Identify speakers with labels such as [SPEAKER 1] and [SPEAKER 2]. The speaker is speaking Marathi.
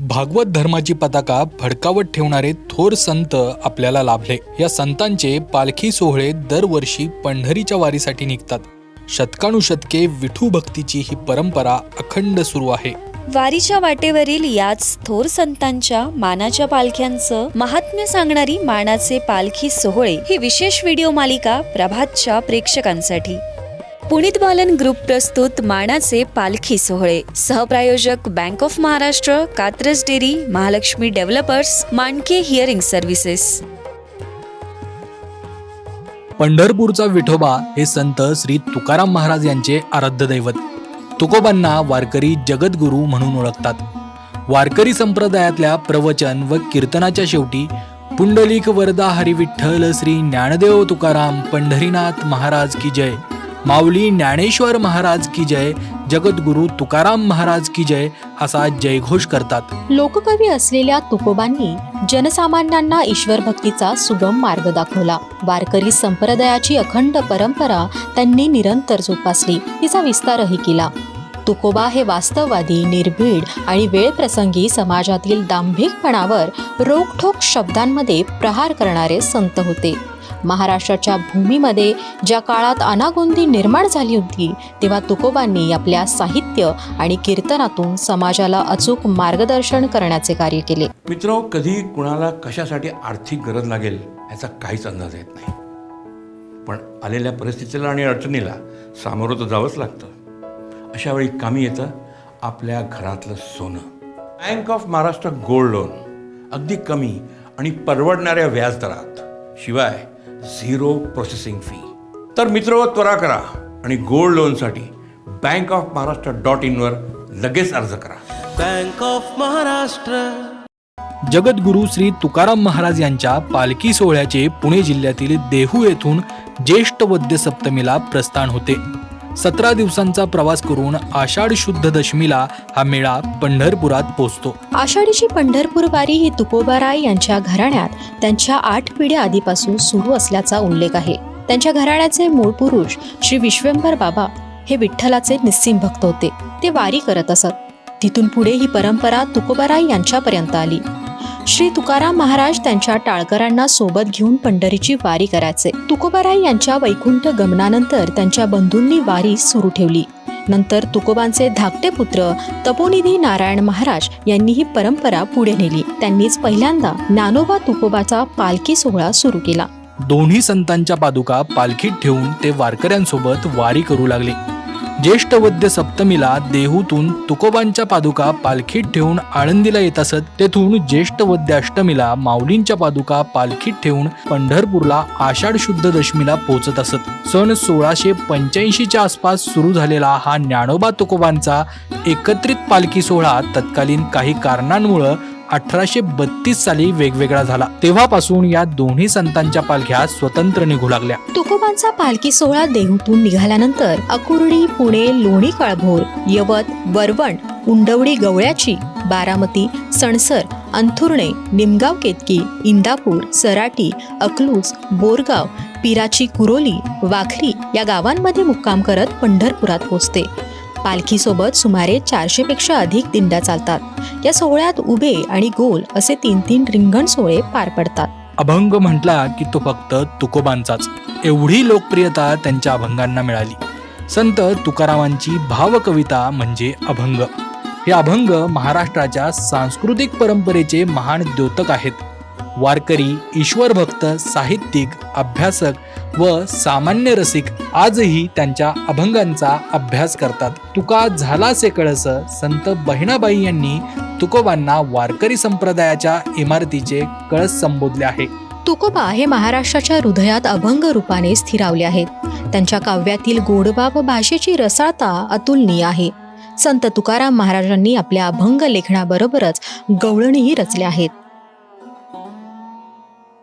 [SPEAKER 1] भागवत धर्माची पताका फडकावत ठेवणारे थोर संत आपल्याला लाभले. या संतांचे पालखी सोहळे दरवर्षी पंढरीच्या वारीसाठी निघतात. शतकानुशतके विठू भक्तीची ही परंपरा अखंड सुरू आहे.
[SPEAKER 2] वारीच्या वाटेवरील याच थोर संतांच्या मानाच्या पालख्यांचं महात्म्य सांगणारी मानाचे पालखी सोहळे ही विशेष व्हिडिओ मालिका प्रभातच्या प्रेक्षकांसाठी. पुनीत बालन ग्रुप प्रस्तुत मानाचे पालखी सोहळे. सहप्रायोजक bank of Maharashtra Katraj dairy Mahalakshmi developers Manke hearing services.
[SPEAKER 1] पंढरपूरचा विठोबा हे संत श्री तुकाराम महाराज यांचे आराध्य दैवत. तुकोबांना वारकरी जगद्गुरू म्हणून ओळखतात. वारकरी संप्रदायातल्या प्रवचन व कीर्तनाच्या शेवटी पुंडलिक वरदा हरिविठ्ठल श्री ज्ञानदेव तुकाराम पंढरीनाथ महाराज की जय. माऊली ज्ञानेश्वर महाराज की जय जगद्गुरु तुकाराम महाराज की जय असा जयघोष करतात.
[SPEAKER 3] लोककवी असलेल्या तुकोबांनी जनसामान्यांना ईश्वर भक्तीचा सुगम मार्ग दाखवला. वारकरी संप्रदायाची अखंड परंपरा त्यांनी निरंतर जोपासली. तिचा विस्तारही केला. तुकोबा हे वास्तववादी निर्भीड आणि वेळप्रसंगी समाजातील दांभिकपणावर रोखठोक शब्दांमध्ये प्रहार करणारे संत होते. महाराष्ट्राच्या भूमीमध्ये ज्या काळात अनागोंदी निर्माण झाली होती तेव्हा तुकोबांनी आपल्या साहित्य आणि कीर्तनातून समाजाला अचूक मार्गदर्शन करण्याचे कार्य केले.
[SPEAKER 4] मित्र कधी कुणाला कशासाठी आर्थिक गरज लागेल याचा काहीच अंदाज येत नाही. पण आलेल्या परिस्थितीला आणि अडचणीला सामोरं तर जावंच लागतं. अशा वेळी कामी येतं आपल्या घरातलं सोनं. Bank of Maharashtra gold loan अगदी कमी आणि परवडणाऱ्या व्याजदरात. शिवाय झिरो प्रोसेसिंग फी तर मित्र त्वरा करा आणि गोल्ड लोनसाठी बँक ऑफ महाराष्ट्र डॉट इनवर लगेच अर्ज करा.
[SPEAKER 5] बँक ऑफ महाराष्ट्र
[SPEAKER 1] जगद्गुरू श्री तुकाराम महाराज यांच्या पालखी सोहळ्याचे पुणे जिल्ह्यातील देहू येथून ज्येष्ठ वद्य सप्तमीला प्रस्थान होते. सतरा दिवसांचा प्रवास करून आषाढ शुद्ध दशमीला हा मेळा पंढरपुरात पोहोचतो
[SPEAKER 3] आषाढीची पंढरपूर वारी ही तुकोबाराय यांच्या घराण्यात त्यांच्या आठ पिढ्या आधीपासून सुरू असल्याचा उल्लेख आहे. त्यांच्या घराण्याचे मूळ पुरुष श्री विश्वंभर बाबा हे विठ्ठलाचे निस्सिम भक्त होते. ते वारी करत असत. तिथून पुढे ही परंपरा तुकोबाराय यांच्यापर्यंत आली. श्री तुकाराम महाराज त्यांच्या टाळकरांना सोबत घेऊन पंढरीची वारी करायचे. तुकोबाराय यांच्या वैकुंठ गमनानंतर त्यांच्या बंधूंनी वारी सुरू ठेवली. नंतर तुकोबांचे धाकटे पुत्र तपोनिधी नारायण महाराज यांनी ही परंपरा पुढे नेली. त्यांनीच पहिल्यांदा ज्ञानोबा तुकोबाचा पालखी सोहळा सुरू केला.
[SPEAKER 1] दोन्ही संतांच्या पादुका पालखीत ठेवून ते वारकऱ्यांसोबत वारी करू लागले. ज्येष्ठ वद्य सप्तमीला देहूतून तुकोबांच्या पादुका पालखीत ठेवून आळंदीला येत असत तेथून ज्येष्ठ वद्य अष्टमीला माऊलींच्या पादुका पालखीत ठेवून पंढरपूरला आषाढ शुद्ध दशमीला पोहोचत असत. सन सोळाशे पंच्याऐंशीच्या आसपास सुरू झालेला हा ज्ञानोबा तुकोबांचा एकत्रित पालखी सोहळा तत्कालीन काही कारणांमुळं अठराशे बत्तीस साली वेगवेगळा झाला. तेव्हापासून या दोन्ही संतांच्या पालख्या स्वतंत्र निघू लागल्या.
[SPEAKER 3] तुकोबांचा पालखी सोहळा देहूतून निघाल्यानंतर अकुर्डी पुणे लोणी काळभोर यवत वरवण उंडवडी गवळ्याची बारामती सणसर अंथुर्णे निमगाव केतकी इंदापूर सराटी अकलूज बोरगाव पिराची कुरोली वाखरी या गावांमध्ये मुक्काम करत पंढरपुरात पोचते पालखीसोबत सुमारे चारशेपेक्षा अधिक दिंड्या चालतात. या सोहळ्यात उभे आणि गोल असे तीन तीन रिंगण सोहळे पार पडतात.
[SPEAKER 1] अभंग म्हटला की तो फक्त तुकोबांचाच. एवढी लोकप्रियता त्यांच्या अभंगांना मिळाली. संत तुकारामांची भावकविता म्हणजे अभंग. हे अभंग महाराष्ट्राच्या सांस्कृतिक परंपरेचे महान द्योतक आहेत. वारकरी ईश्वर भक्त साहित्यिक अभ्यासक व सामान्य रसिक आजही त्यांच्या अभंगांचा अभ्यास करतात. तुका झाला से कळस संत बहिणाबाई यांनी तुकोबांना वारकरी संप्रदायाच्या इमारतीचे कळस संबोधले आहे.
[SPEAKER 3] तुकोबा हे महाराष्ट्राच्या हृदयात अभंग रूपाने स्थिरावले आहेत. त्यांच्या काव्यातील गोडवा व भाषेची रसाळता अतुलनीय आहे. संत तुकाराम महाराजांनी आपल्या अभंग लेखनाबरोबरच गवळणीही रचल्या आहेत.